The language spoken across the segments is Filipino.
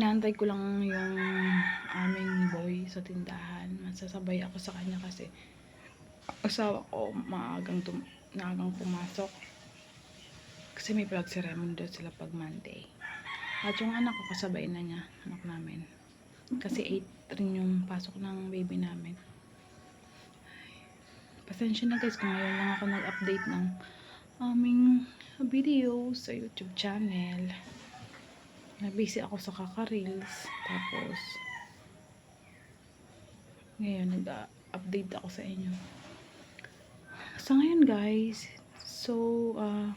inaantay ko lang yung aming boy sa tindahan. Masasabay ako sa kanya kasi asawa ko maagang tum naagang pumasok. Kasi may plug ceremony daw sila pag Monday. At yung anak ko kasabay na niya, anak namin. Kasi 8 rin yung pasok ng baby namin. Pasensya na guys kung ngayon lang ako nag-update ng aming video sa YouTube channel. Na-busy ako sa kaka-reels. Tapos, ngayon nag-update ako sa inyo. So, ngayon guys, so, ah,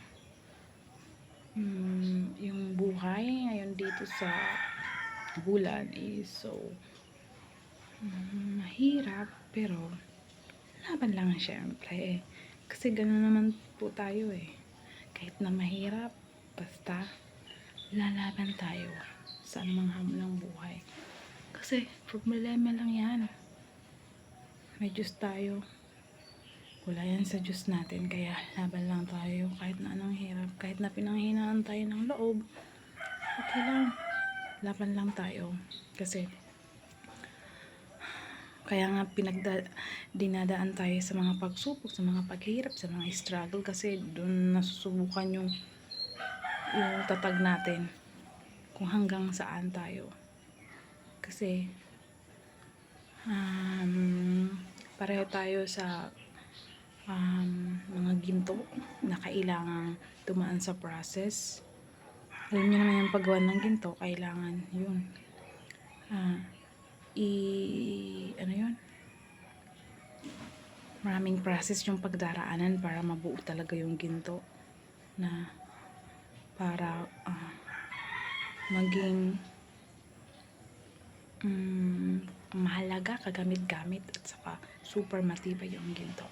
mm, yung buhay ngayon dito sa bulan is so mm, mahirap pero laban lang syempre eh. kasi gano'n naman po tayo eh kahit na mahirap basta lalaban tayo sa anumang hamon ng buhay. Kasi problema lang yan may Diyos tayo. Wala yan sa Diyos natin kaya laban lang tayo kahit na anong hirap kahit na pinanghinaan tayo ng loob. Okay lang laban lang tayo. Kasi kaya nga pinagda tayo sa mga pagsubok, sa mga paghihirap, sa mga struggle kasi doon nasusubukan yung yung tatag natin kung hanggang saan tayo. Kasi um, pareho tayo sa um, mga ginto na kailangan tumaan sa process. Alam niyo naman yung paggawa ng ginto, kailangan yun. Ah, i ano yun maraming process yung pagdaraanan para mabuo talaga yung ginto na para ah, maging mm, mahalaga kagamit-gamit at saka super matibay yung ginto.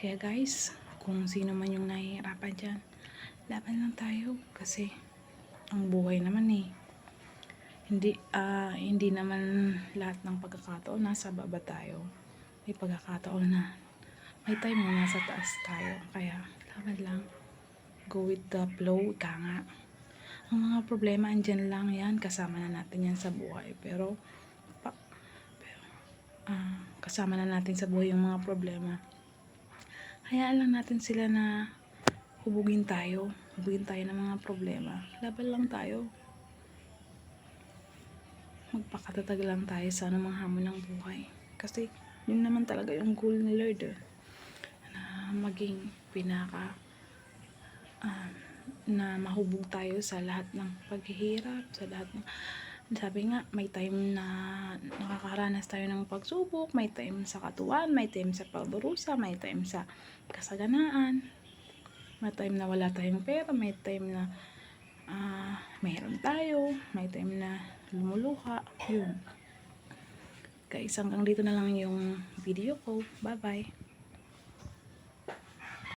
Kaya guys kung sino man yung nahihirapan dyan laban lang tayo kasi ang buhay naman eh. Hindi ah hindi naman lahat ng pagkakataon nasa baba tayo. May pagkakataon na may time na nasa taas tayo. Kaya laban lang go with the flow ika nga. Ang mga problema andyan lang yan. Kasama na natin yan sa buhay. Pero, pa, pero ah, kasama na natin sa buhay yung mga problema. Hayaan lang natin sila na hubugin tayo. Hubugin tayo ng mga problema. Laban lang tayo. Magpakatatag lang tayo sa anumang hamon ng buhay. Kasi yun naman talaga yung goal ni Lord eh. Na maging pinaka ah, na mahubog tayo sa lahat ng paghihirap, sa lahat ng sabi nga, may time na nakakaranas tayo ng pagsubok, may time sa katuwan, may time sa pagdurusa, may time sa kasaganaan, may time na wala tayong pera, may time na ah mayroon tayo, may time na lumuluha, yun. Guys, hanggang dito na lang yung video ko. Bye-bye.